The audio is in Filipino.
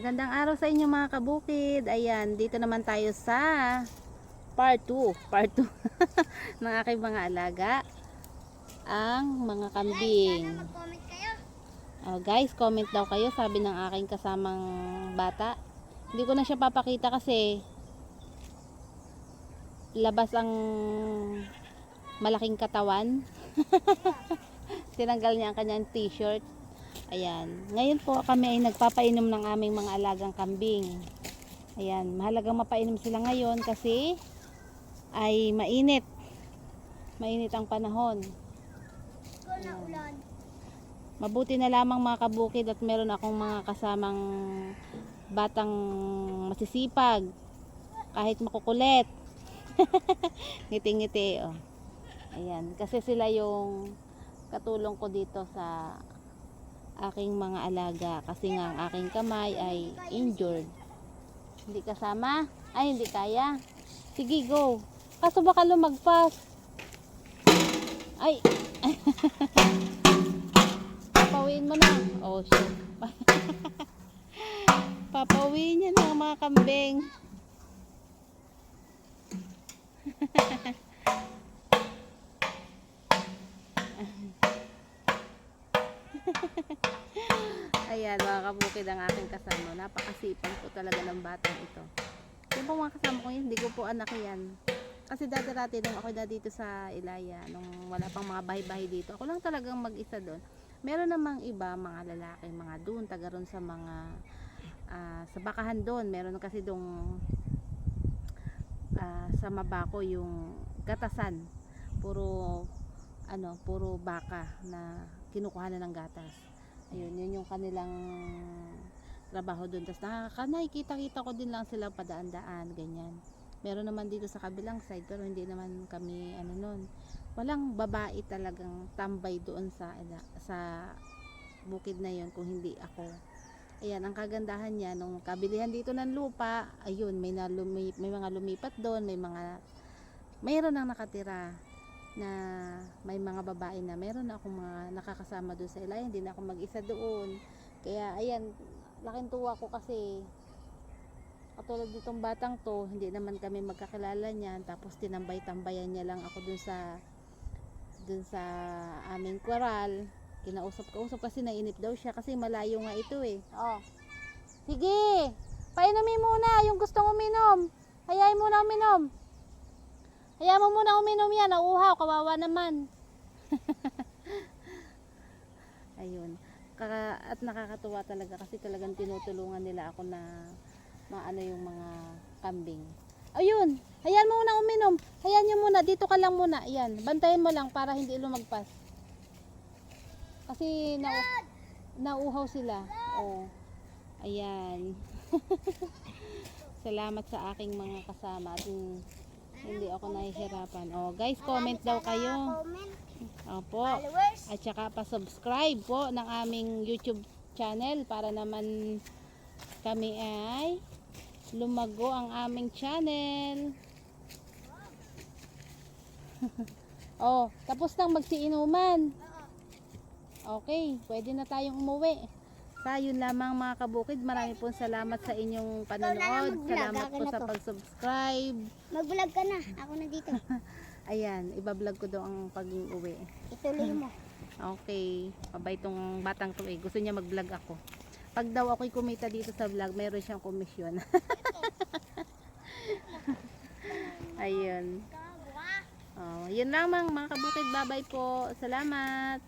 Magandang araw sa inyo mga kabukid. Ayan, dito naman tayo sa part 2. Part 2 ng aking mga alaga. Ang mga kambing. Oh, guys, comment daw kayo, sabi ng aking kasamang bata. Hindi ko na siya papakita kasi labas ang malaking katawan. Tinanggal niya ang kanyang t-shirt. Ayan. Ngayon po kami ay nagpapainom ng aming mga alagang kambing. Ayan. Mahalagang mapainom sila ngayon kasi ay mainit. Mainit ang panahon. Ulan. Mabuti na lamang mga kabukid at meron akong mga kasamang batang masisipag. Kahit makukulit. Ngiti-ngiti. Oh. Ayan. Kasi sila yung katulong ko dito sa aking mga alaga. Kasi nga ang aking kamay ay injured. Hindi kasama? Ay, hindi kaya. Sige, go. Kaso baka lumagpas. Ay. Papawiin mo na. Oh, shit. Papawiin niya na mga kambing. Ayan, mga kabukid ang aking kasama. Napakasipag po talaga ng batang ito. Yung po mga kasama ko yun, hindi ko po anak yan. Kasi dati-dati nung ako na dito sa Ilaya, nung wala pang mga bahay-bahay dito, ako lang talagang mag-isa doon. Meron namang iba, mga lalaki, mga doon, taga ron sa mga, ah, sa bakahan doon. Meron kasi dong ah, sa Mabaco yung gatasan. Puro, ano, puro baka na kinukuha na ng gatas. Ayun, yun yung kanilang trabaho doon. Tapos nakaka, nakikita-kita ko din lang sila padaan-daan, ganyan. Meron naman dito sa kabilang side pero hindi naman kami ano nun. Walang babae talagang tambay doon sa sa bukid na yon kung hindi ako. Ayan, ang kagandahan niya nung kabilihan dito ng lupa, ayun, may na lumi, may mga lumipat doon, may mga mayroon nang nakatira na may mga babae na meron na akong mga nakakasama doon sa ilayan, hindi na ako mag-isa doon. Kaya ayan, laking tuwa ko kasi katulad nitong batang to, hindi naman kami magkakilala niyan. Tapos tinambay-tambayan niya lang ako dun sa dun sa aming koral. Kinausap-kausap kasi nainip daw siya kasi malayo nga ito eh. Oh. Sige! Painumin muna yung gustong uminom. Hayain muna uminom. Hayaan mo muna uminom yan. Nauuhaw, kawawa naman. Ayun. Kaka, at nakakatuwa talaga kasi talagang tinutulungan nila ako na maano yung mga kambing. Ayun, hayaan mo muna uminom. Hayaan nyo muna, dito ka lang muna. Ayan, bantayan mo lang para hindi lumagpas. Kasi na, nauuhaw sila. Oh. Ayan. Salamat sa aking mga kasama at hindi ako nahihirapan. Oh, guys, comment daw kayo. Opo. At saka pa-subscribe po ng aming YouTube channel para naman kami ay lumago ang aming channel. oh, tapos nang magsiinuman. Okay, pwede na tayong umuwi. Sa yun lamang mga kabukid, marami pong salamat sa inyong panonood. Salamat po sa pag-subscribe. Mag-vlog ka na. Ako na dito. Ayan, ibablog ko daw ang pag-uwi. Ituloy mo. Okay, mabait tong batang to eh. Gusto niya mag-vlog ako. Pag daw ako'y kumita dito sa vlog, meron siyang komisyon. Ayun. Oh, yun lang mga kabukid. Bye-bye po. Salamat.